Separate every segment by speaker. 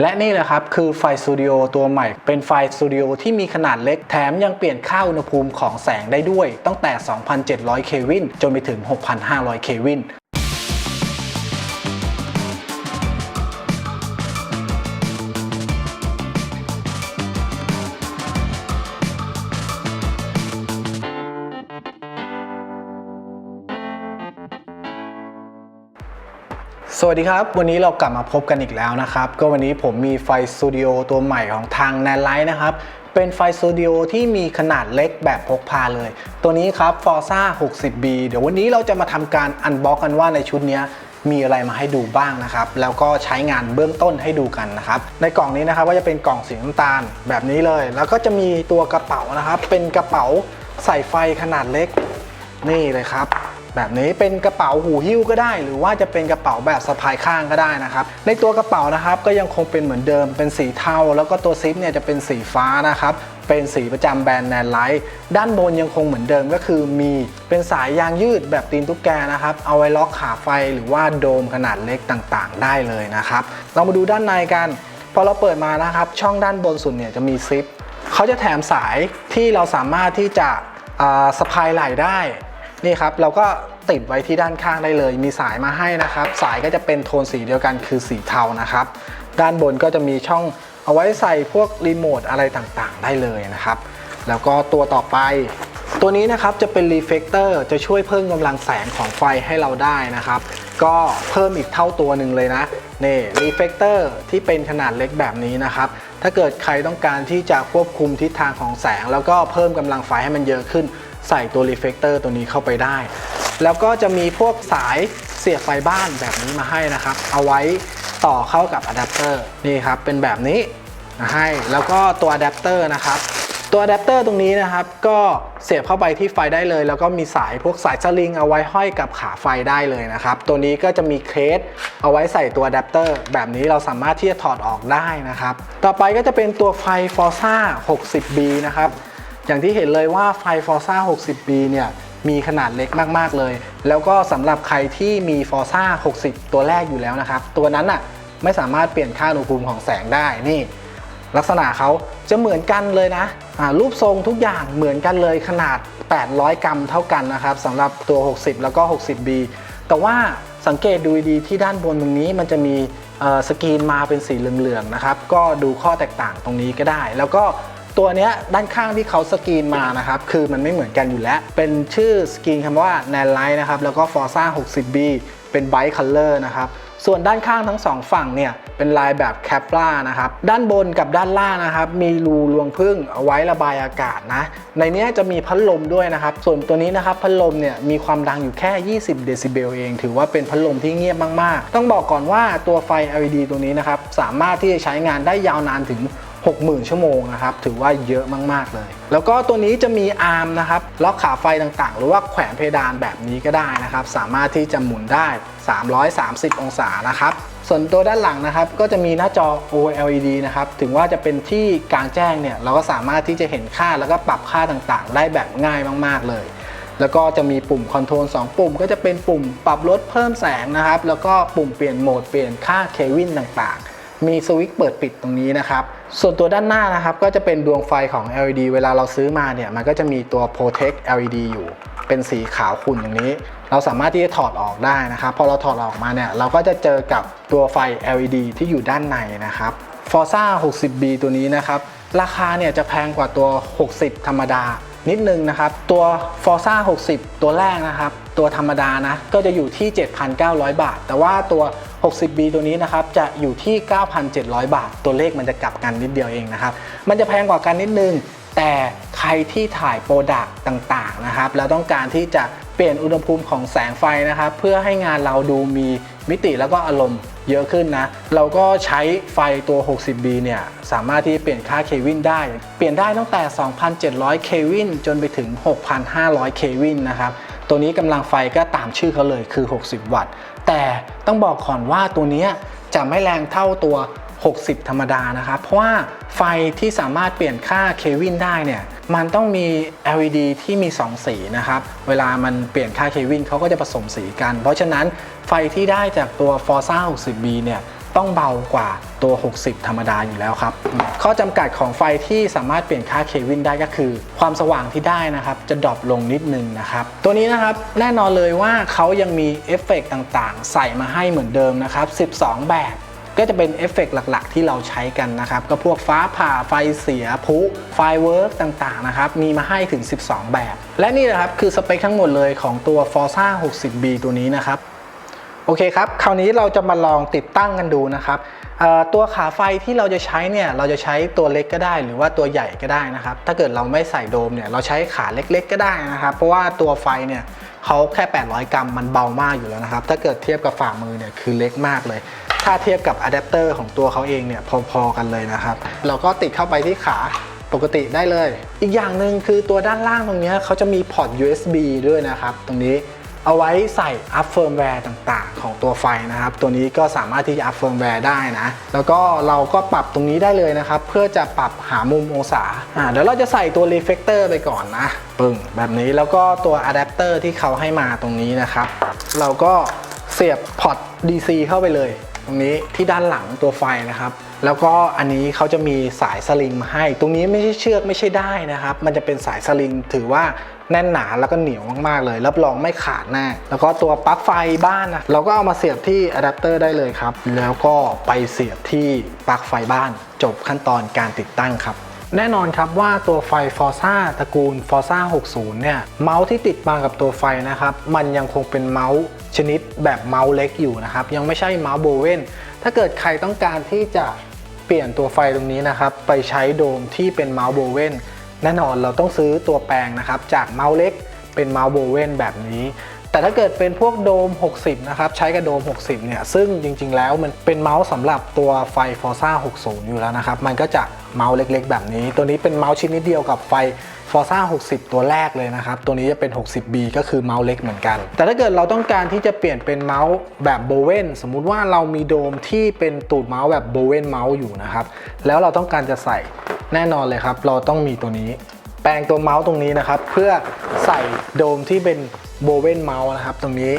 Speaker 1: และนี่แหละครับ คือไฟสตูดิโอตัวใหม่ เป็นไฟสตูดิโอที่มีขนาดเล็กแถมยังเปลี่ยนค่าอุณหภูมิของแสงได้ด้วย ตั้งแต่ 2,700 เควินจนไปถึง 6,500 เควิน สวัสดีครับ วันนี้เรากลับมาพบกันอีกแล้วนะครับ ก็วันนี้ผมมีไฟสตูดิโอตัวใหม่ของทาง n a n l i g h t นะครับ เป็นไฟสตูดิโอที่มีขนาดเล็กแบบพกพาเลย ตัวนี้ครับ Forza 60B เดี๋ยววันนี้เราจะมาทำการอันบ็อกกันว่าในชุดนี้มีอะไรมาให้ดูบ้างนะครับ แล้วก็ใช้งานเบื้องต้นให้ดูกันนะครับ ในกล่องนี้นะครับก็จะเป็นกล่องสีน้ำตาลแบบนี้เลย แล้วก็จะมีตัวกระเป๋านะครับ เป็นกระเป๋าใส่ไฟขนาดเล็ก นี่เลยครับ แบบนี้เป็นกระเป๋าหูหิ้วก็ได้ หรือว่าจะเป็นกระเป๋าแบบสะพายข้างก็ได้นะครับ ในตัวกระเป๋านะครับก็ยังคงเป็นเหมือนเดิมเป็นสีเทา แล้วก็ตัวซิปเนี่ยจะเป็นสีฟ้านะครับเป็นสีประจำแบรนด์แนนไลท์ด้านบนยังคงเหมือนเดิมก็คือมีเป็นสายยางยืดแบบตีนตุ๊กแกนะครับ เอาไว้ล็อกขาไฟหรือว่าโดมขนาดเล็กต่างๆ ได้เลยนะครับเรามาดูด้านในกัน พอเราเปิดมานะครับ ช่องด้านบนสุดเนี่ยจะมีซิปเขาจะแถมสายที่เราสามารถที่จะสะพายไหล่ได้นี่ครับเราก็ ติดไว้ที่ด้านข้างได้เลย มีสายมาให้นะครับ สายก็จะเป็นโทนสีเดียวกันคือสีเทานะครับ ด้านบนก็จะมีช่องเอาไว้ใส่พวกรีโมทอะไรต่างๆ ได้เลยนะครับ แล้วก็ตัวต่อไป ตัวนี้นะครับจะเป็นรีเฟกเตอร์จะช่วยเพิ่มกำลังแสงของไฟให้เราได้นะครับ ก็เพิ่มอีกเท่าตัวหนึ่งเลยนะนี่รีเฟกเตอร์ที่เป็นขนาดเล็กแบบนี้นะครับ ถ้าเกิดใครต้องการที่จะควบคุมทิศทางของแสง แล้วก็เพิ่มกำลังไฟให้มันเยอะขึ้น ใส่ตัวรีเฟกเตอร์ตัวนี้เข้าไปได้ แล้วก็จะมีพวกสายเสียบไฟบ้านแบบนี้มาให้นะครับ เอาไว้ต่อเข้ากับอะแดปเตอร์นี่ครับเป็นแบบนี้มาให้แล้วก็ตัวอะแดปเตอร์นะครับตัวอะแดปเตอร์ตรงนี้นะครับ ก็เสียบเข้าไปที่ไฟได้เลย แล้วก็มีสายพวกสายสลิงเอาไว้ห้อยกับขาไฟได้เลยนะครับ ตัวนี้ก็จะมีเคสเอาไว้ใส่ตัวอะแดปเตอร์แบบนี้เราสามารถที่จะถอดออกได้นะครับ ต่อไปก็จะเป็นตัวไฟ Forza 60B นะครับ อย่างที่เห็นเลยว่าไฟ Forza 60B เนี่ย มีขนาดเล็กมากๆเลย แล้วก็สำหรับใครที่มี Forza 60 ตัวแรกอยู่แล้วนะครับ ตัวนั้นอะไม่สามารถเปลี่ยนค่าอุณหภูมิของแสงได้นี่ ลักษณะเขาจะเหมือนกันเลยนะรูปทรงทุกอย่างเหมือนกันเลยขนาด 800 กรัมเท่ากันนะครับสำหรับตัว 60 แล้วก็ 60B แต่ว่าสังเกตดูดีที่ด้านบนตรงนี้มันจะมีสกรีนมาเป็นสีเหลืองๆนะครับ ก็ดูข้อแตกต่างตรงนี้ก็ได้ แล้วก็ ตัวเนี้ยด้านข้างที่เขาสกรีนมานะครับ คือมันไม่เหมือนกันอยู่แล้ว เป็นชื่อสกรีนคำว่า n a n l i g h t นะครับ แล้วก็ Forza 60B เป็น Bright Color นะครับ ส่วนด้านข้างทั้งสองฝั่งเนี่ยเป็นลายแบบแคปรานะครับ ด้านบนกับด้านล่างนะครับ มีรูรวงพึ่งเอาไว้ระบายอากาศนะ ในนี้จะมีพัดลมด้วยนะครับ ส่วนตัวนี้นะครับพัดลมเนี่ยมีความดังอยู่แค่ 20 เดซิเบลเอง ถือว่าเป็นพัดลมที่เงียบมาก ๆ ต้องบอกก่อนว่าตัวไฟ LED ตัวนี้นะครับ สามารถที่จะใช้งานได้ยาวนานถึง 60,000 ชั่วโมงนะครับ ถือว่าเยอะมาก ๆ เลย แล้วก็ตัวนี้จะมีอาร์มนะครับ ล็อกขาไฟต่างๆ หรือว่าแขวนเพดานแบบนี้ก็ได้นะครับ สามารถที่จะหมุนได้ 330 องศานะครับ ส่วนตัวด้านหลังนะครับ ก็จะมีหน้าจอ OLED นะครับ ถึงว่าจะเป็นที่กลางแจ้งเนี่ย เราก็สามารถที่จะเห็นค่าแล้วก็ปรับค่าต่างๆ ได้แบบง่ายมาก ๆ เลยแล้วก็จะมีปุ่มคอนโทรล2ปุ่ม ก็จะเป็นปุ่มปรับลดเพิ่มแสงนะครับ แล้วก็ปุ่มเปลี่ยนโหมดเปลี่ยนค่าเควินต่างๆ มีสวิตช์เปิดปิดตรงนี้นะครับ ส่วนตัวด้านหน้านะครับก็จะเป็นดวงไฟของ LED เวลาเราซื้อมาเนี่ยมันก็จะมีตัว Protect LED อยู่ เป็นสีขาวขุ่นอย่างนี้ เราสามารถที่จะถอดออกได้นะครับ พอเราถอดออกมาเนี่ยเราก็จะเจอกับตัวไฟ LED ที่อยู่ด้านในนะครับ Forza 60B ตัวนี้นะครับ ราคาเนี่ยจะแพงกว่าตัว 60 ธรรมดานิดนึงนะครับ ตัว Forza 60 ตัวแรกนะครับ ตัวธรรมดานะ ก็จะอยู่ที่ 7,900 บาท แต่ว่าตัว 60B ตัวนี้นะครับจะอยู่ที่ 9,700 บาท ตัวเลขมันจะกลับกันนิดเดียวเองนะครับ มันจะแพงกว่ากันนิดนึง แต่ใครที่ถ่ายโปรดักต์ต่างๆนะครับ แล้วต้องการที่จะเปลี่ยนอุณหภูมิของแสงไฟนะครับ เพื่อให้งานเราดูมีมิติแล้วก็อารมณ์เยอะขึ้นนะ เราก็ใช้ไฟตัว 60B เนี่ย สามารถที่จะเปลี่ยนค่าเควินได้ เปลี่ยนได้ตั้งแต่ 2,700 เควินจนไปถึง 6,500 เควินนะครับ ตัวนี้กำลังไฟก็ตามชื่อเขาเลยคือ 60 วัตต์ แต่ต้องบอกก่อนว่าตัวเนี้ยจะไม่แรงเท่าตัว 60 ธรรมดานะครับ เพราะว่าไฟที่สามารถเปลี่ยนค่าเควินได้เนี่ย มันต้องมี LED ที่มี 2 สีนะครับ เวลามันเปลี่ยนค่าเควินเขาก็จะผสมสีกัน เพราะฉะนั้นไฟที่ได้จากตัว Forza 60B เนี่ย ต้องเบากว่าตัว 60 ธรรมดาอยู่แล้วครับ ข้อจำกัดของไฟที่สามารถเปลี่ยนค่าเควินได้ก็คือ ความสว่างที่ได้นะครับ จะดรอปลงนิดนึงนะครับ ตัวนี้นะครับแน่นอนเลยว่าเขายังมีเอฟเฟกต์ต่างๆ ใส่มาให้เหมือนเดิมนะครับ 12 แบบก็จะเป็นเอฟเฟกต์หลักๆ ที่เราใช้กันนะครับ ก็พวกฟ้าผ่าไฟเสียพุไฟเวิร์กต่างๆนะครับ มีมาให้ถึง 12 แบบ และนี่นะครับคือสเปคทั้งหมดเลยของตัว Forza 60B ตัวนี้นะครับ โอเคครับ คราวนี้เราจะมาลองติดตั้งกันดูนะครับ ตัวขาไฟที่เราจะใช้เนี่ย เราจะใช้ตัวเล็กก็ได้ หรือว่าตัวใหญ่ก็ได้นะครับ ถ้าเกิดเราไม่ใส่โดมเนี่ย เราใช้ขาเล็กๆก็ได้นะครับ เพราะว่าตัวไฟเนี่ยเขาแค่ 800 กรัม มันเบามากอยู่แล้วนะครับ ถ้าเกิดเทียบกับฝ่ามือเนี่ยคือเล็กมากเลย ถ้าเทียบกับอะแดปเตอร์ของตัวเขาเองเนี่ยพอๆกันเลยนะครับ เราก็ติดเข้าไปที่ขาปกติได้เลย อีกอย่างหนึ่งคือตัวด้านล่างตรงนี้เขาจะมีพอร์ต USB ด้วยนะครับ ตรงนี้ เอาไว้ใส่อัพเฟิร์มแวร์ต่างๆ ของตัวไฟนะครับ ตัวนี้ก็สามารถที่จะอัพเฟิร์มแวร์ได้นะ แล้วก็เราก็ปรับตรงนี้ได้เลยนะครับ เพื่อจะปรับหามุมองศาอ่าเดี๋ยวเราจะใส่ตัวรีเฟกเตอร์ไปก่อนนะ ปึ้งแบบนี้แล้วก็ตัวอะแดปเตอร์ที่เขาให้มาตรงนี้นะครับ เราก็เสียบพอร์ต DC เข้าไปเลย ตรงนี้ที่ด้านหลังตัวไฟนะครับแล้วก็อันนี้เขาจะมีสายสลิงมาให้ ตรงนี้ไม่ใช่เชือกไม่ใช่ได้นะครับ มันจะเป็นสายสลิงถือว่า แน่นหนาแล้วก็เหนียวมากๆเลย รับรองไม่ขาดแน่แล้วก็ตัวปลั๊กไฟบ้านนะเราก็เอามาเสียบที่อะแดปเตอร์ได้เลยครับ แล้วก็ไปเสียบที่ปลั๊กไฟบ้าน จบขั้นตอนการติดตั้งครับแน่นอนครับว่าตัวไฟ Forza ตระกูล Forza 60 เนี่ย เมาส์ที่ติดมากับตัวไฟนะครับ มันยังคงเป็นเมาส์ชนิดแบบเมาส์เล็กอยู่นะครับ ยังไม่ใช่เมาส์โบเวนถ้าเกิดใครต้องการที่จะเปลี่ยนตัวไฟตรงนี้นะครับ ไปใช้โดมที่เป็นเมาส์โบเวน แน่นอนเราต้องซื้อตัวแปลงนะครับ จากเมาส์เล็กเป็นเมาส์โบเวนแบบนี้แต่ถ้าเกิดเป็นพวกโดม 60 นะครับ ใช้กับโดม 60 เนี่ย ซึ่งจริงๆ แล้วมันเป็นเมาส์สำหรับตัวไฟ Forza 60 อยู่แล้วนะครับ มันก็จะเมาส์เล็กๆ แบบนี้ ตัวนี้เป็นเมาส์ชิ้นนิดเดียวกับไฟ Forza 60 ตัวแรกเลยนะครับ ตัวนี้จะเป็น 60B ก็คือเมาส์เล็กเหมือนกัน แต่ถ้าเกิดเราต้องการที่จะเปลี่ยนเป็นเมาส์แบบโบเวนสมมุติว่าเรามีโดมที่เป็นตูดเมาส์แบบโบเวนเมาส์อยู่นะครับ แล้วเราต้องการจะใส่ แน่นอนเลยครับ เราต้องมีตัวนี้ แปลงตัวเมาส์ตรงนี้นะครับ เพื่อใส่โดมที่เป็นโบเวนเมาส์นะครับ ตรงนี้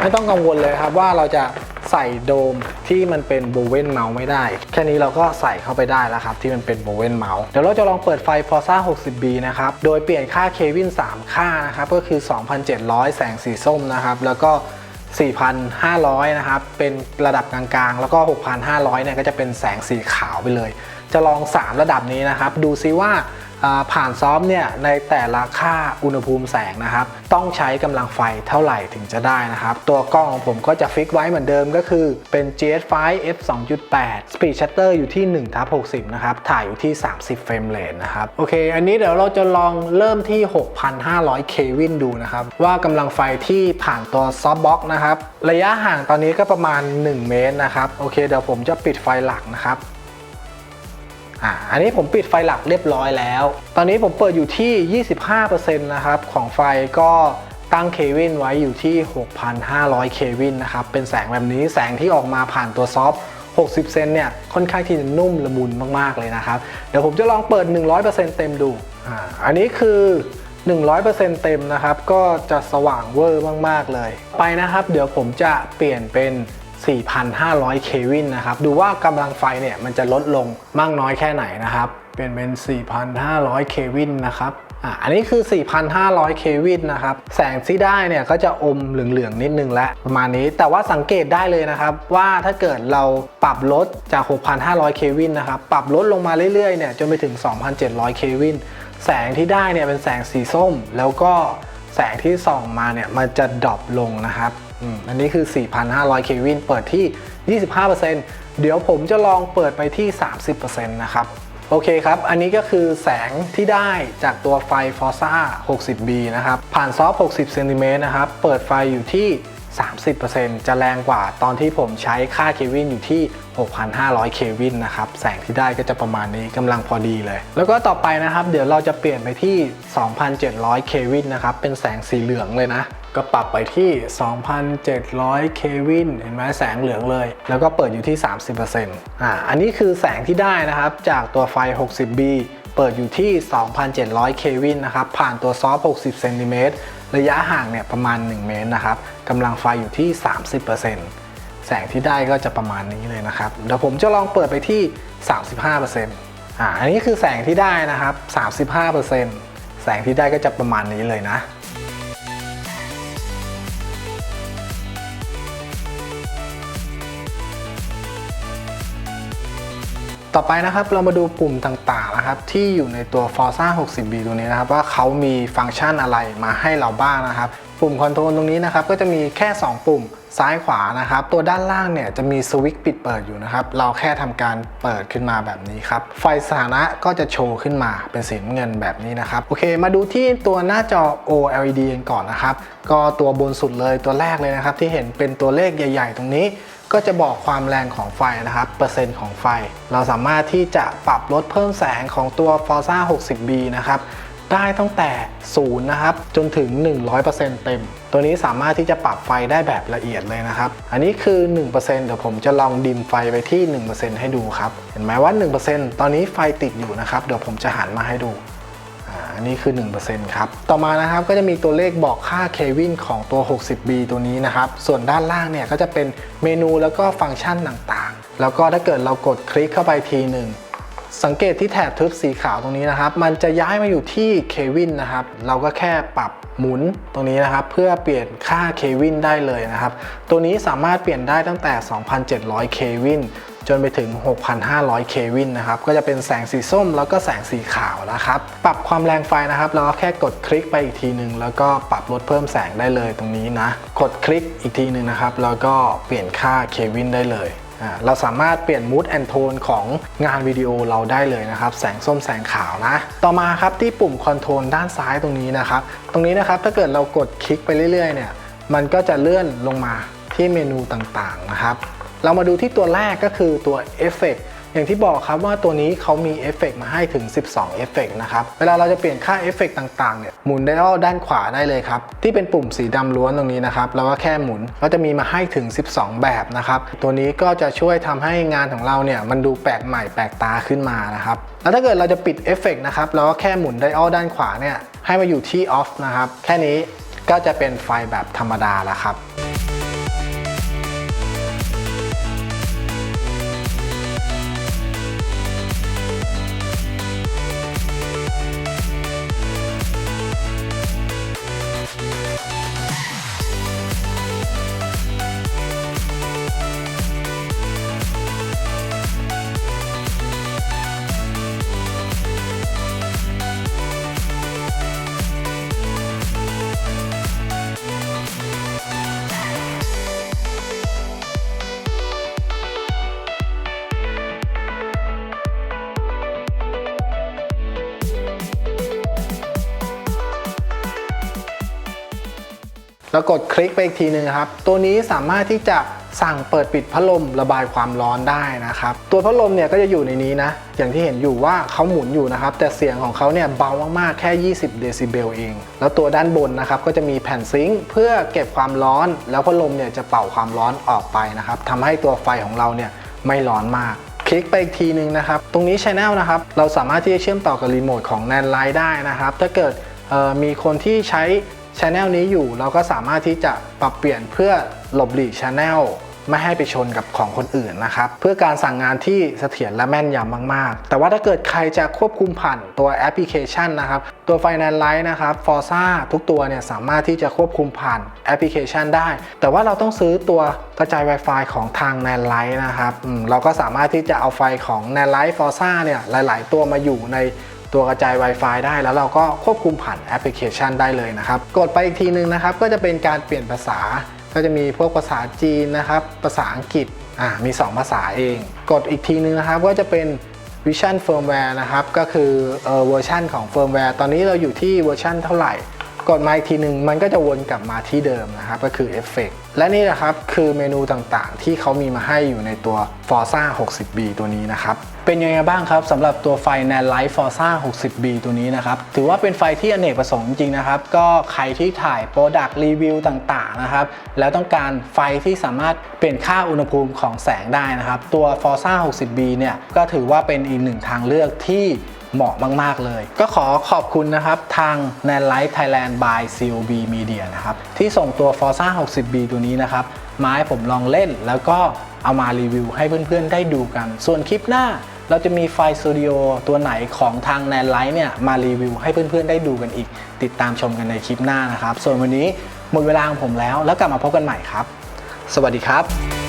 Speaker 1: ไม่ต้องกังวลเลยครับว่าเราจะใส่โดมที่มันเป็นโบเวนเมาส์ไม่ได้ แค่นี้เราก็ใส่เข้าไปได้แล้วครับ ที่มันเป็นโบเวนเมาส์เดี๋ยวเราจะลองเปิดไฟ Forza 60B นะครับ โดยเปลี่ยนค่าเควิน3 ค่านะครับ ก็คือ 2,700 แสงสีส้มนะครับ แล้วก็ 4,500 นะครับ เป็นระดับกลางๆ แล้วก็ 6,500 เนี่ยก็จะเป็นแสงสีขาวไปเลย จะลอง 3 ระดับนี้นะครับ ดูซิว่าผ่านซ้อมเนี่ยในแต่ละค่าอุณหภูมิแสงนะครับ ต้องใช้กำลังไฟเท่าไหร่ถึงจะได้นะครับ ตัวกล้องของผมก็จะฟิกไว้เหมือนเดิมก็คือเป็น GS5 f 2.8 Speed Shutter อยู่ที่1ทับ60 นะครับ ถ่ายอยู่ที่ 30 เฟรมเรทนะครับ โอเค อันนี้เดี๋ยวเราจะลองเริ่มที่ 6,500เควินดูนะครับ ว่ากำลังไฟที่ผ่านตัวซอฟต์บ็อกนะครับ ระยะห่างตอนนี้ก็ประมาณ 1 เมตรนะครับ โอเค เดี๋ยวผมจะปิดไฟหลักนะครับ อ่าอันนี้ผมปิดไฟหลักเรียบร้อยแล้ว ตอนนี้ผมเปิดอยู่ที่ 25%นะครับของไฟก็ตั้งเควินไว้อยู่ที่ 6,500 เควินนะครับ เป็นแสงแบบนี้แสงที่ออกมาผ่านตัวซอฟ60 เซนเนี่ย ค่อนข้างที่จะนุ่มละมุนมากๆเลยนะครับ เดี๋ยวผมจะลองเปิด 100%เต็มดูอ่าอันนี้คือ 100%เต็มนะครับ ก็จะสว่างเวอร์มาก ๆ เลย ไปนะครับ เดี๋ยวผมจะเปลี่ยนเป็น 4,500 เควินนะครับ ดูว่ากำลังไฟเนี่ยมันจะลดลงมากน้อยแค่ไหนนะครับ เปลี่ยนเป็น 4,500 เควินนะครับอะอันนี้คือ 4,500 เควินนะครับ แสงที่ได้เนี่ยก็จะอมเหลืองๆนิดนึงแล้วประมาณนี้ แต่ว่าสังเกตได้เลยนะครับ ว่าถ้าเกิดเราปรับลดจาก 6,500 เควินนะครับ ปรับลดลงมาเรื่อยๆ เนี่ยจนไปถึง 2,700 เควิน แสงที่ได้เนี่ยเป็นแสงสีส้ม แล้วก็แสงที่ส่องมาเนี่ยมันจะดรอปลงนะครับ อันนี้คือ 4,500 เควินเปิดที่ 25%เดี๋ยวผมจะลองเปิดไปที่ 30%นะครับ โอเคครับ อันนี้ก็คือแสงที่ได้จากตัวไฟ Forza 60B นะครับ ผ่านซอฟ 60 เซนติเมตรนะครับ เปิดไฟอยู่ที่ 30%จะแรงกว่าตอนที่ผมใช้ค่าเควินอยู่ที่ 6,500 เควินนะครับ แสงที่ได้ก็จะประมาณนี้กำลังพอดีเลย แล้วก็ต่อไปนะครับ เดี๋ยวเราจะเปลี่ยนไปที่ 2,700 เควินนะครับ เป็นแสงสีเหลืองเลยนะ ก็ปรับไปที่ 2,700 เควิน เห็นไหมแสงเหลืองเลย แล้วก็เปิดอยู่ที่ 30%อ่า อันนี้คือแสงที่ได้นะครับ จากตัวไฟ 60B เปิดอยู่ที่ 2,700 เควินนะครับ ผ่านตัวซอฟ 60 เซนติเมตร ระยะห่างเนี่ยประมาณ 1 เมตรนะครับ กำลังไฟอยู่ที่ 30%แแสงที่ได้ก็จะประมาณนี้เลยนะครับ เดี๋ยวผมจะลองเปิดไปที่ 35%อ่า อันนี้คือแสงที่ได้นะครับ 35%แสงที่ได้ก็จะประมาณนี้เลยนะ ต่อไปนะครับเรามาดูปุ่มต่างๆนะครับที่อยู่ในตัว Forza 60B ตัวนี้นะครับว่าเขามีฟังก์ชันอะไรมาให้เราบ้างนะครับ ปุ่มคอนโทรลตรงนี้นะครับก็จะมีแค่ 2 ปุ่มซ้ายขวานะครับตัวด้านล่างเนี่ยจะมีสวิตช์ปิดเปิดอยู่นะครับเราแค่ทำการเปิดขึ้นมาแบบนี้ครับไฟสถานะก็จะโชว์ขึ้นมาเป็นสีเงินแบบนี้นะครับโอเค มาดูที่ตัวหน้าจอ OLED กันก่อนนะครับก็ตัวบนสุดเลยตัวแรกเลยนะครับที่เห็นเป็นตัวเลขใหญ่ ๆ ตรงนี้ ก็จะบอกความแรงของไฟนะครับ เปอร์เซ็นต์ของไฟ เราสามารถที่จะปรับลดเพิ่มแสงของตัว Forza 60B นะครับได้ตั้งแต่0นะครับจนถึง 100%เต็ม ตัวนี้สามารถที่จะปรับไฟได้แบบละเอียดเลยนะครับ อันนี้คือ 1%เดี๋ยวผมจะลองดิมไฟไปที่ 1%ให้ดูครับ เห็นไหมว่า 1%ตอนนี้ไฟติดอยู่นะครับ เดี๋ยวผมจะหันมาให้ดู อันนี้คือ 1%ครับ ต่อมานะครับก็จะมีตัวเลขบอกค่าเควินของตัว 60B ตัวนี้นะครับ ส่วนด้านล่างเนี่ยก็จะเป็นเมนูแล้วก็ฟังก์ชันต่างๆ แล้วก็ถ้าเกิดเรากดคลิกเข้าไปทีหนึ่งสังเกตที่แถบทึบสีขาวตรงนี้นะครับ มันจะย้ายมาอยู่ที่เควินนะครับ เราก็แค่ปรับหมุนตรงนี้นะครับ เพื่อเปลี่ยนค่าเควินได้เลยนะครับ ตัวนี้สามารถเปลี่ยนได้ตั้งแต่ 2,700เควิน จนไปถึง 6,500 เควินนะครับ ก็จะเป็นแสงสีส้มแล้วก็แสงสีขาวนะครับ ปรับความแรงไฟนะครับ เราก็แค่กดคลิกไปอีกทีหนึ่งแล้วก็ปรับลดเพิ่มแสงได้เลยตรงนี้นะ กดคลิกอีกทีหนึ่งนะครับ แล้วก็เปลี่ยนค่าเควินได้เลยเราสามารถเปลี่ยน mood and tone ของงานวิดีโอเราได้เลยนะครับ แสงส้มแสงขาวนะ ต่อมาครับที่ปุ่มคอนโทรลด้านซ้ายตรงนี้นะครับ ตรงนี้นะครับถ้าเกิดเรากดคลิกไปเรื่อยๆเนี่ย มันก็จะเลื่อนลงมาที่เมนูต่างๆนะครับ เรามาดูที่ตัวแรกก็คือตัวเอฟเฟกอย่างที่บอกครับว่าตัวนี้เขามีเอฟเฟกมาให้ถึง 12เอฟเฟกนะครับ เวลาเราจะเปลี่ยนค่าเอฟเฟกต่างๆเนี่ยหมุนไดอัลด้านขวาได้เลยครับ ที่เป็นปุ่มสีดำล้วนตรงนี้นะครับเราก็แค่หมุนก็จะมีมาให้ถึง 12 แบบนะครับ ตัวนี้ก็จะช่วยทำให้งานของเราเนี่ยมันดูแปลกใหม่แปลกตาขึ้นมานะครับ แล้วถ้าเกิดเราจะปิดเอฟเฟกนะครับเราก็แค่หมุนไดอัลด้านขวาเนี่ยให้มาอยู่ที่ออฟนะครับ แค่นี้ก็จะเป็นไฟแบบธรรมดาแล้วครับ กดคลิกไปอีกทีหนึ่งครับ ตัวนี้สามารถที่จะสั่งเปิดปิดพัดลมระบายความร้อนได้นะครับ ตัวพัดลมเนี่ยก็จะอยู่ในนี้นะ อย่างที่เห็นอยู่ว่าเขาหมุนอยู่นะครับ แต่เสียงของเขาเนี่ยเบามากๆ แค่ 20 เดซิเบลเอง แล้วตัวด้านบนนะครับ ก็จะมีแผ่นซิงค์เพื่อเก็บความร้อน แล้วพัดลมเนี่ยจะเป่าความร้อนออกไปนะครับทำให้ตัวไฟของเราเนี่ยไม่ร้อนมากคลิกไปอีกทีหนึงนะครับ ตรงนี้ Channel นะครับ เราสามารถที่จะเชื่อมต่อกับรีโมทของ NAND Light ได้นะครับ ถ้าเกิดมีคนที่ใช้ Channel นี้อยู่เราก็สามารถที่จะปรับเปลี่ยนเพื่อหลบหลีก Channel ไม่ให้ไปชนกับของคนอื่นนะครับ เพื่อการสั่งงานที่เสถียรและแม่นยำมาก ๆ แต่ว่าถ้าเกิดใครจะควบคุมผ่านตัวแอปพลิเคชันนะครับ ตัว Finance Light นะครับ Forza ทุกตัวเนี่ยสามารถที่จะควบคุมผ่านแอปพลิเคชันได้ แต่ว่าเราต้องซื้อตัวกระจาย Wi-Fi ของทาง n a n Light นะครับเราก็สามารถที่จะเอาไฟของ n a n Light Forza เนี่ยหลาย ๆ ตัวมาอยู่ใน ตัวกระจาย Wi-Fi ได้ แล้วเราก็ควบคุมผ่านแอปพลิเคชันได้เลยนะครับ กดไปอีกทีนึงนะครับ ก็จะเป็นการเปลี่ยนภาษา ก็จะมีพวกภาษาจีนนะครับ ภาษาอังกฤษ อ่า มี 2 ภาษาเอง กดอีกทีนึงนะครับ ก็จะเป็น Vision Firmware นะครับ ก็คือเออเวอร์ชันของ Firmware ตอนนี้เราอยู่ที่เวอร์ชันเท่าไหร่กดมาอีกทีหนึ่งมันก็จะวนกลับมาที่เดิมนะครับ ก็คือ Effect และนี่แหละครับ คือเมนูต่างๆ ที่เขามีมาให้อยู่ในตัว Forza 60B ตัวนี้นะครับ เป็นยังไงบ้างครับสำหรับตัวไฟ n a n l i g h t Forza 60B ตัวนี้นะครับ ถือว่าเป็นไฟที่อเนกประสงค์จริงๆนะครับ ก็ใครที่ถ่าย Product Review ต่างๆนะครับ แล้วต้องการไฟที่สามารถเปลี่ยนค่าอุณหภูมิของแสงได้นะครับ ตัว Forza 60B เนี่ย ก็ถือว่าเป็นอีกหนึ่งทางเลือกที่เหมาะมาก ๆ เลย ก็ขอขอบคุณนะครับ ทาง n a n l i g h t Thailand by COB Media นะครับ ที่ส่งตัว Forza 60B ตัวนี้นะครับมาให้ผมลองเล่นแล้วก็ เอามารีวิวให้เพื่อนๆ ได้ดูกัน ส่วนคลิปหน้าเราจะมีไฟสตูดิโอตัวไหนของทางแนนไลท์เนี่ยมารีวิวให้เพื่อนๆ ได้ดูกันอีก ติดตามชมกันในคลิปหน้านะครับ ส่วนวันนี้หมดเวลาของผมแล้วแล้วกลับมาพบกันใหม่ครับ สวัสดีครับ